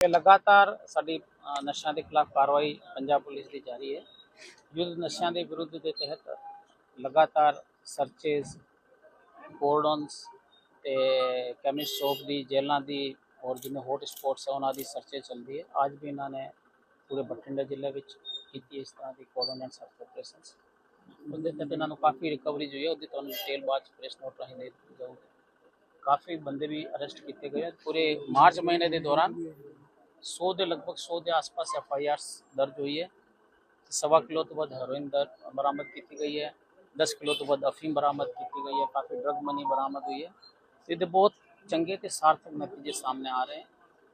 ਕਿ ਲਗਾਤਾਰ ਸਾਡੀ ਨਸ਼ਿਆਂ ਦੇ ਖਿਲਾਫ ਕਾਰਵਾਈ ਪੰਜਾਬ ਪੁਲਿਸ ਦੀ ਜਾਰੀ ਹੈ। ਯੁੱਧ ਨਸ਼ਿਆਂ ਦੇ ਵਿਰੁੱਧ ਦੇ ਤਹਿਤ ਲਗਾਤਾਰ ਸਰਚੇਸ ਕੋਰਡਨਸ ਤੇ ਕੈਮਿਸਟ ਸ਼ੋਪ ਦੀ, ਜੇਲ੍ਹਾਂ ਦੀ ਔਰ ਜਿਵੇਂ ਹੌਟ ਸਪੌਟਸ ਹੈ ਉਹਨਾਂ ਦੀ ਸਰਚੇ ਚੱਲਦੀ ਹੈ। ਅੱਜ ਵੀ ਇਹਨਾਂ ਨੇ ਪੂਰੇ ਬਠਿੰਡਾ ਜ਼ਿਲ੍ਹੇ ਵਿੱਚ ਕੀਤੀ ਇਸ ਤਰ੍ਹਾਂ ਦੀ ਕੋਰਡਨ ਐਂਡ ਸਰਚ ਆਪਰੇਸ਼ਨਸ ਉਹਦੇ ਤਹਿਤ ਇਹਨਾਂ ਨੂੰ ਕਾਫੀ ਰਿਕਵਰੀ ਹੋਈ ਹੈ। ਉਹਦੀ ਤੁਹਾਨੂੰ ਡਿਟੇਲ ਬਾਅਦ 'ਚ ਪ੍ਰੈਸ ਨੋਟ ਰਾਹੀਂ ਦੇ ਦਿੱਤੀ ਕਾਫੀ ਬੰਦੇ ਵੀ ਅਰੈਸਟ ਕੀਤੇ ਗਏ ਪੂਰੇ ਮਾਰਚ ਮਹੀਨੇ ਦੇ ਦੌਰਾਨ 100 ਦੇ ਲਗਭਗ 100 ਦੇ ਆਸ-ਪਾਸ ਐਫ ਆਈ ਆਰਸ ਦਰਜ ਹੋਈ ਹੈ ਸਵਾ ਕਿਲੋ ਤੋਂ ਵੱਧ ਹੈਰੋਇਨ ਦਰ ਬਰਾਮਦ ਕੀਤੀ ਗਈ ਹੈ 10 ਕਿਲੋ ਤੋਂ ਵੱਧ ਅਫੀਮ ਬਰਾਮਦ ਕੀਤੀ ਗਈ ਹੈ ਕਾਫੀ ਡਰਗ ਮਨੀ ਬਰਾਮਦ ਹੋਈ ਹੈ ਤੇ ਇਹਦੇ ਬਹੁਤ ਚੰਗੇ ਤੇ ਸਾਰਥਕ ਨਤੀਜੇ ਸਾਹਮਣੇ ਆ ਰਹੇ ਹਨ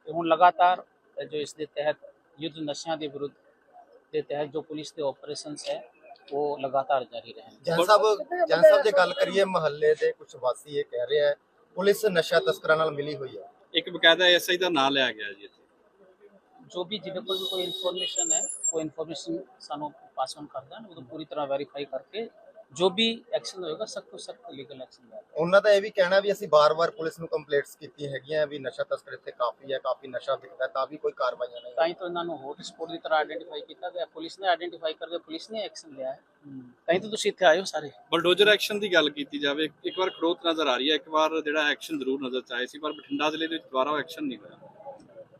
ਤੇ ਹੁਣ ਲਗਾਤਾਰ ਜੋ ਇਸ ਦੇ ਤਹਿਤ ਯੁੱਧ ਨਸ਼ਿਆਂ ਦੇ ਵਿਰੁੱਧ ਦੇ ਤਹਿਤ ਜੋ ਪੁਲਿਸ ਦੇ ਆਪਰੇਸ਼ਨਸ ਹੈ ਉਹ ਲਗਾਤਾਰ ਜਾਰੀ ਰਹਿਣਗੇ ਜੈਨ ਸਾਹਿਬ ਜੈਨ ਸਾਹਿਬ ਜੇ ਗੱਲ ਕਰੀਏ ਮਹੱਲੇ ਦੇ ਕੁਝ ਵਾਸੀ ਇਹ ਕਹਿ ਰਹੇ ਆ ਪੁਲਿਸ ਨਸ਼ਾ ਤਸਕਰਾਂ ਨਾਲ ਮਿਲੀ ਹੋਈ ਹੈ ਇੱਕ ਬਕਾਇਦਾ ਐਸਆਈ ਦਾ ਨਾਂ ਲਿਆ ਗਿਆ ਜੀ ਜੋ ਵੀ ਜਿਹਦੇ ਕੋਲ ਵੀ ਕੋਈ ਇਨਫੋਰਮੇਸ਼ਨ ਹੈ ਉਹ ਇਨਫੋਰਮੇਸ਼ਨ ਸਾਨੂੰ ਪਾਸ ਔਨ ਕਰ ਦੇਣ ਉਹ ਪੂਰੀ ਤਰ੍ਹਾਂ ਵੈਰੀਫਾਈ ਕਰਕੇ ਜੋ ਵੀ ਐਕਸ਼ਨ ਹੋਏਗਾ ਸਖਤ ਤੋਂ ਸਖਤ ਲੀਗਲ ਐਕਸ਼ਨ ਲਿਆ ਉਹਨਾਂ ਦਾ ਇਹ ਵੀ ਕਹਿਣਾ ਵੀ ਅਸੀਂ ਬਾਰ-ਬਾਰ ਪੁਲਿਸ ਨੂੰ ਕੰਪਲੇਂਟਸ ਕੀਤੀਆਂ ਹੈਗੀਆਂ ਵੀ ਨਸ਼ਾ ਤਸਕਰ ਇੱਥੇ ਕਾਫੀ ਹੈ ਕਾਫੀ ਨਸ਼ਾ ਵਿਕਦਾ ਤਾਂ ਵੀ ਕੋਈ ਕਾਰਵਾਈਆਂ ਨਹੀਂ ਤਾਂ ਹੀ ਤਾਂ ਇਹਨਾਂ ਨੂੰ ਹੌਟ ਸਪੌਟ ਦੀ ਤਰ੍ਹਾਂ ਆਇਡੈਂਟੀਫਾਈ ਕੀਤਾ ਗਿਆ। ਪੁਲਿਸ ਨੇ ਆਇਡੈਂਟੀਫਾਈ ਕਰਕੇ ਪੁਲਿਸ ਨੇ ਐਕਸ਼ਨ ਲਿਆ ਹੈ। ਤਾਂ ਹੀ ਤਾਂ ਤੁਸੀਂ ਇੱਥੇ ਆਏ ਹੋ ਸਾਰੇ। ਬਲਡੋਜ਼ਰ ਐਕਸ਼ਨ ਦੀ ਗੱਲ ਕੀਤੀ ਜਾਵੇ ਇੱਕ ਵਾਰ ਖੜੋਤ ਨਜ਼ਰ ਆ ਰਹੀ ਹੈ ਇੱਕ ਵਾਰ ਜਿਹੜਾ ਐਕਸ਼ਨ ਜ਼ਰੂਰ ਨਜ਼ਰ ਚ ਆਏ ਸੀ ਪਰ ਬਠਿੰਡਾ ਜ਼ਿਲ੍ਹੇ ਦੇ ਵਿੱਚ ਦੁਬਾਰਾ ਐਕਸ਼ਨ ਨਹੀਂ ਹੋਇਆ।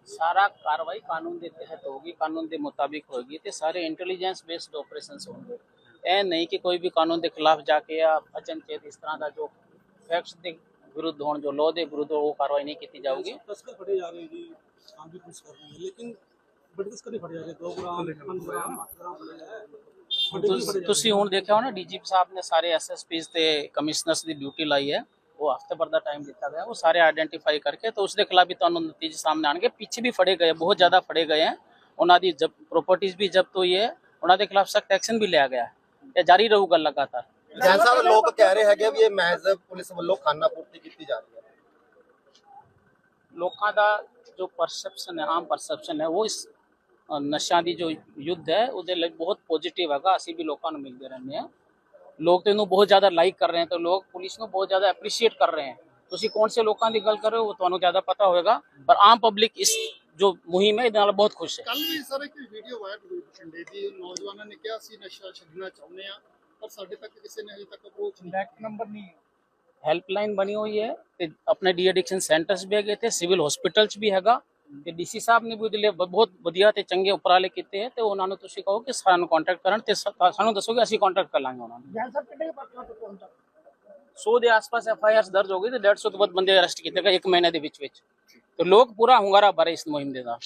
ਸਾਰਾ ਕਾਰਵਾਈ ਕਾਨੂੰਨ ਦੇ ਤਹਿਤ ਹੋਗੀ ਕਾਨੂੰਨ ਦੇ ਮੁਤਾਬਿਕ ਹੋਗੀ ਤੇ ਸਾਰੇ ਇੰਟੈਲੀਜੈਂਸ ਬੇਸਡ ਆਪਰੇਸ਼ਨਸ ਹੋਣਗੇ। ਇਹ ਨਹੀਂ ਕਿ ਕੋਈ ਵੀ ਕਾਨੂੰਨ ਦੇ ਖਿਲਾਫ ਜਾ ਕੇ ਆ ਅਚਨਚੇਤ ਇਸ ਤਰ੍ਹਾਂ ਦਾ ਜੋ ਫੈਕਟਸ ਦੇ ਵਿਰੁੱਧ ਹੋਣ ਜੋ ਲੋ ਦੇ ਵਿਰੁੱਧ ਉਹ ਕਾਰਵਾਈ ਨਹੀਂ ਕੀਤੀ ਜਾਊਗੀ। ਤਸਕਰ ਫੜੇ ਜਾ ਰਹੇ ਜੀ ਆਮ ਵੀ ਕੁਝ ਕਰ ਰਹੇ ਹੈ ਲੇਕਿਨ ਬੜੇ ਤਸਕਰ ਫੜੇ ਜਾ ਰਹੇ 2 ਗ੍ਰਾਮ 5 ਗ੍ਰਾਮ 8 ਗ੍ਰਾਮ ਫੜੇ ਜਾ ਰਹੇ ਤੁਸੀਂ ਹੁਣ ਦੇਖਿਆ ਹੋਣਾ ਡੀਜੀਪੀ ਸਾਹਿਬ ਨੇ ਸਾਰੇ ਐਸਐਸਪੀਸ ਤੇ ਕਮਿਸ਼ਨਰਸ ਦੀ ਡਿਊਟੀ ਲਾਈ ਹੈ। ਉਹ ਹਫ਼ਤੇ ਭਰ ਦਾ ਟਾਈਮ ਦਿੱਤਾ ਗਿਆ ਉਹ ਸਾਰੇ ਆਇਡੈਂਟੀਫਾਈ ਕਰਕੇ ਤਾਂ ਉਸ ਦੇ ਖਿਲਾਫ ਵੀ ਤੁਹਾਨੂੰ ਨਤੀਜੇ ਸਾਹਮਣੇ ਆਣਗੇ ਪਿੱਛੇ ਵੀ ਫੜੇ ਗਏ ਬਹੁਤ ਜ਼ਿਆਦਾ ਫੜੇ ਗਏ ਹੈ ਉਹਨਾਂ ਦੀ ਜਬ ਪ੍ਰਾਪਰਟੀਆਂ ਵੀ ਜ਼ਬਤ ਹੋਈ ਹੈ ਉਹਨਾਂ ਦੇ ਖਿਲਾਫ ਸਖਤ ਐਕਸ਼ਨ ਵੀ ਲਿਆ ਗਿਆ ਹੈ ਇਹ ਜਾਰੀ ਰਹੂਗਾ ਲਗਾਤਾਰ ਜੈਨ ਸਾਹਿਬ ਲੋਕ ਕਹਿ ਰਹੇ ਹੈਗੇ ਵੀ ਇਹ ਮਹਿਜ਼ ਪੁਲਿਸ ਵੱਲੋਂ ਖਾਨਾ ਪੂਰਤੀ ਕੀਤੀ ਜਾ ਰਹੀ ਹੈ ਲੋਕਾਂ ਦਾ ਜੋ ਪਰਸੈਪਸ਼ਨ ਹੈ ਆਮ ਪਰਸੈਪਸ਼ਨ ਹੈ ਉਹ ਇਸ ਅ, ਨਸ਼ਿਆਂ ਦੀ ਜੋ ਯੁੱਧ ਹੈ ਉਹਦੇ ਲਈ ਬਹੁਤ ਪੋਜ਼ਿਟਿਵ ਹੈਗਾ ਅਸੀਂ ਵੀ ਲੋਕਾਂ ਨੂੰ ਮਿਲਦੇ ਰਹਿੰਦੇ ਹਾਂ ਲੋਕ ਤੇ ਇਹਨੂੰ ਬਹੁਤ ਜ਼ਿਆਦਾ ਲਾਈਕ ਕਰ ਰਹੇ ਹਨ ਤੇ ਲੋਕ ਪੁਲਿਸ ਨੂੰ ਬਹੁਤ ਜ਼ਿਆਦਾ ਐਪਰੀਸ਼ੀਏਟ ਕਰ ਰਹੇ ਹਨ ਤੁਸੀਂ ਕੌਣ ਸੇ ਲੋਕਾਂ ਦੀ ਗੱਲ ਕਰ ਰਹੇ ਹੋ ਉਹ ਤੁਹਾਨੂੰ ਜ਼ਿਆਦਾ ਪਤਾ ਹੋਵੇਗਾ ਪਰ ਆਮ ਪਬਲਿਕ ਇਸ ਜੋ ਮੁਹਿੰਮ ਹੈ ਇਹਦੇ ਨਾਲ ਬਹੁਤ ਖੁਸ਼ ਹੈ। ਕੱਲ ਵੀ ਸਰ ਇੱਕ ਵੀਡੀਓ ਵਾਇਰਲ ਹੋਈ ਬਠਿੰਡੇ ਦੀ ਨੌਜਵਾਨਾਂ ਨੇ ਕਿਹਾ ਅਸੀਂ ਨਸ਼ਾ ਛੱਡਣਾ ਚਾਹੁੰਦੇ ਆ ਪਰ ਸਾਡੇ ਤੱਕ ਕਿਸੇ ਨੇ ਹਜੇ ਤੱਕ ਅਪਰੋਚ ਨਹੀਂ ਬੈਕ ਨੰਬਰ ਨਹੀਂ ਹੈਲਪਲਾਈਨ ਬਣੀ ਹੋਈ ਹੈ ਤੇ ਆਪਣੇ ਡੀ ਐਡਿਕਸ਼ਨ ਸੈਂਟਰਸ ਵੀ ਹੈਗੇ ਤੇ ਸਿਵਲ ਹਸਪੀਟਲ ਚ ਵੀ ਹੈਗਾ। ਤੇ ਡੀਸੀ ਸਾਹਿਬ ਨੇ ਵੀ ਉਹਦੇ ਬਹੁਤ ਵਧੀਆ ਤੇ ਚੰਗੇ ਉਪਰਾਲੇ ਕੀਤੇ ਹੈ ਤੇ ਉਹਨਾਂ ਨੂੰ ਤੁਸੀਂ ਕਹੋ ਕਿ ਸਾਨੂੰ ਕੰਟੈਕਟ ਕਰਨ ਤੇ ਸਾਨੂੰ ਦੱਸੋਗੇ ਅਸੀਂ ਕੰਟੈਕਟ ਕਰ ਲਾਂਗੇ ਉਹਨਾਂ ਨੂੰ। ਜੈਨ ਸਰ ਕਿੰਨੇ ਪਰਚਾ ਤੋਂ ਕੌਣ ਤੱਕ? 100 ਦੇ ਆਸ-ਪਾਸ ਐਫ ਆਈ ਆਰਸ ਦਰਜ ਹੋ ਗਈ ਤੇ 150 ਤੋਂ ਵੱਧ ਬੰਦੇ ਅਰੈਸਟ ਕੀਤੇ ਗਏ ਇੱਕ ਮਹੀਨੇ ਦੇ ਵਿੱਚ ਵਿੱਚ। ਤੇ ਲੋਕ ਪੂਰਾ ਹੁੰਗਾਰਾ ਭਰੇ ਇਸ ਮੁਹਿੰਮ ਦੇ ਨਾਲ।